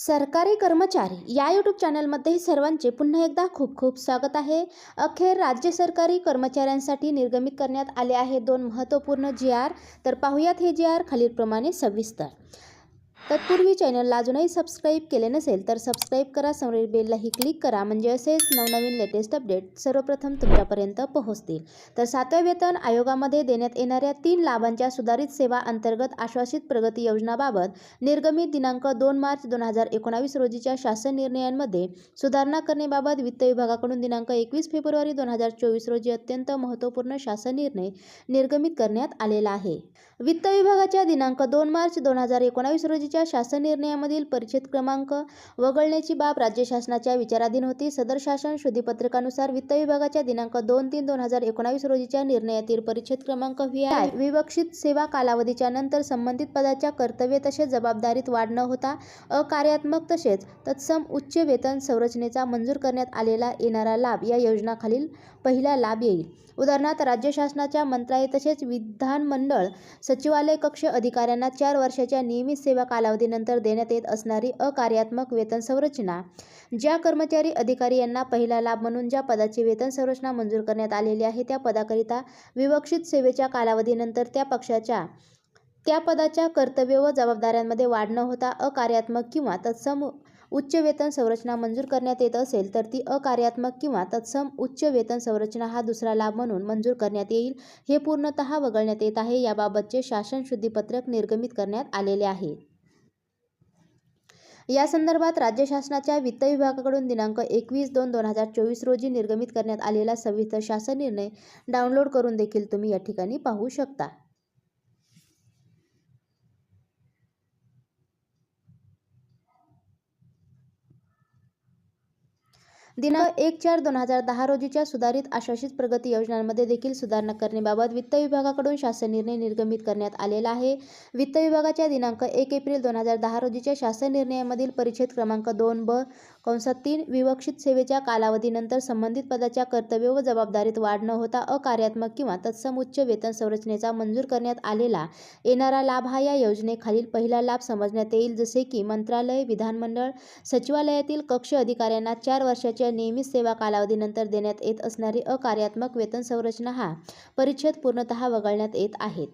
सरकारी कर्मचारी या यूट्यूब चॅनलमध्ये सर्वांचे पुन्हा एकदा खूप खूप स्वागत आहे. अखेर राज्य सरकारी कर्मचाऱ्यांसाठी निर्गमित करण्यात आले आहे दोन महत्त्वपूर्ण जी आर तर पाहूयात हे जी आर खालीलप्रमाणे सविस्तर. तत्पूर्वी चॅनलला अजूनही सबस्क्राईब केले नसेल तर सबस्क्राईब करा समोरील बेललाही क्लिक करा म्हणजे असेच नवनवीन लेटेस्ट अपडेट सर्वप्रथम तुमच्यापर्यंत पोहोचतील. तर सातव्या वेतन आयोगामध्ये देण्यात येणाऱ्या तीन लाभांच्या सुधारित सेवा अंतर्गत आश्वासित प्रगती योजनाबाबत निर्गमित दिनांक दोन मार्च दोन हजार एकोणावीस रोजीच्या शासन निर्णयांमध्ये सुधारणा करण्याबाबत वित्त विभागाकडून दिनांक एकवीस फेब्रुवारी दोन हजार चोवीस रोजी अत्यंत महत्त्वपूर्ण शासन निर्णय निर्गमित करण्यात आलेला आहे. वित्त विभागाच्या दिनांक दोन मार्च दोन हजार एकोणावीस रोजीच्या शासन निर्णयामधील परिच्छेद क्रमांक वगळण्याची बाब राज्य शासनाच्या विचाराधीन होती. सदर शासन शुद्धीपत्रकानुसार वित्त विभागाच्या दिनांक दोन तीन दोन हजार एकोणावीस रोजीच्या निर्णयातील परिच्छेद क्रमांक व्ही आय विवक्षित सेवा कालावधीच्या नंतर संबंधित पदाच्या कर्तव्य तसेच जबाबदारीत वाढ न होता अकार्यात्मक तसेच तत्सम उच्च वेतन संरचनेचा मंजूर करण्यात आलेला येणारा लाभ या योजनाखालील पहिला लाभ येईल. उदाहरणार्थ राज्य शासनाच्या मंत्रालय तसेच विधानमंडळ सचिवालय कक्ष अधिकाऱ्यांना चार वर्षाच्या नियमित सेवा कालावधीनंतर देण्यात येत असणारी अकार्यात्मक वेतन संरचना ज्या कर्मचारी अधिकारी यांना पहिला लाभ म्हणून ज्या पदाची वेतन संरचना मंजूर करण्यात आलेली आहे त्या पदाकरिता विवक्षित सेवेच्या कालावधीनंतर त्या पक्षाच्या त्या पदाच्या कर्तव्य व जबाबदाऱ्यांमध्ये वाढ न होता अकार्यात्मक किंवा तत्सम उच्च वेतन संरचना मंजूर करण्यात येत असेल तर ती अकार्यात्मक किंवा तत्सम उच्च वेतन संरचना हा दुसरा लाभ म्हणून मंजूर करण्यात येईल हे पूर्णतः वगळण्यात येत आहे. याबाबतचे शासन शुद्धीपत्रक निर्गमित करण्यात आलेले आहे. या संदर्भात राज्य शासनाच्या वित्त विभागाकडून दिनांक एकवीस दोन दोन हजार चोवीस रोजी निर्गमित करण्यात आलेला सविस्तर शासन निर्णय डाउनलोड करून देखील तुम्ही या ठिकाणी पाहू शकता. दिनांक एक चार दोन हजार दहा रोजीच्या सुधारित आश्वासित प्रगती योजनांमध्ये देखील सुधारणा करण्याबाबत वित्त विभागाकडून शासन निर्णय निर्गमित करण्यात आलेला आहे. वित्त विभागाच्या दिनांक एक एप्रिल दोन हजार दहा रोजीच्या शासन निर्णयामधील परिच्छेद क्रमांक दोन ब कंसात तीन विवक्षित सेवेच्या कालावधीनंतर संबंधित पदाच्या कर्तव्य व जबाबदारीत वाढ न होता अकार्यात्मक किंवा तत्सम उच्च वेतन संरचनेचा मंजूर करण्यात आलेला येणारा लाभ हा या योजनेखालील पहिला लाभ समजण्यात येईल. जसे की मंत्रालय विधानमंडळ सचिवालयातील कक्ष अधिकाऱ्यांना चार वर्षाच्या नियमित सेवा कालावधीनंतर देण्यात येत असणारी अकार्यात्मक वेतन संरचना हा परिच्छेद पूर्णतः वगळण्यात येत आहेत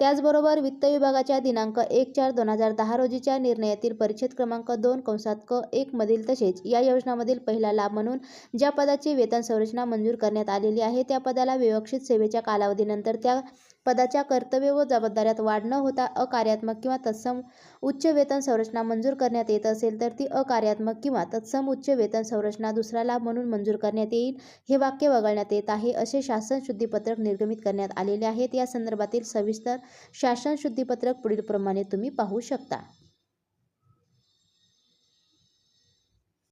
त्याचबरोबर वित्त विभागाच्या दिनांक एक चार दोन हजार दहा रोजीच्या निर्णयातील परिच्छेद क्रमांक दोन कंसात क एक मधील तसेच या योजनामधील पहिला लाभ म्हणून ज्या पदाची वेतन संरचना मंजूर करण्यात आलेली आहे त्या पदाला विवक्षित सेवेच्या कालावधीनंतर त्या पदाच्या कर्तव्य व जबाबदाऱ्यात वाढ न होता अकार्यात्मक किंवा तत्सम उच्च वेतन संरचना मंजूर करण्यात येत असेल तर ती अकार्यात्मक किंवा तत्सम उच्च वेतन संरचना दुसरा लाभ म्हणून मंजूर करण्यात येईल. हे वाक्य वगळण्यात येत आहे असे शासन शुद्धीपत्रक निर्गमित करण्यात आलेले आहेत. या संदर्भातील सविस्तर शासन शुद्धीपत्रक पुढीलप्रमाणे तुम्ही पाहू शकता.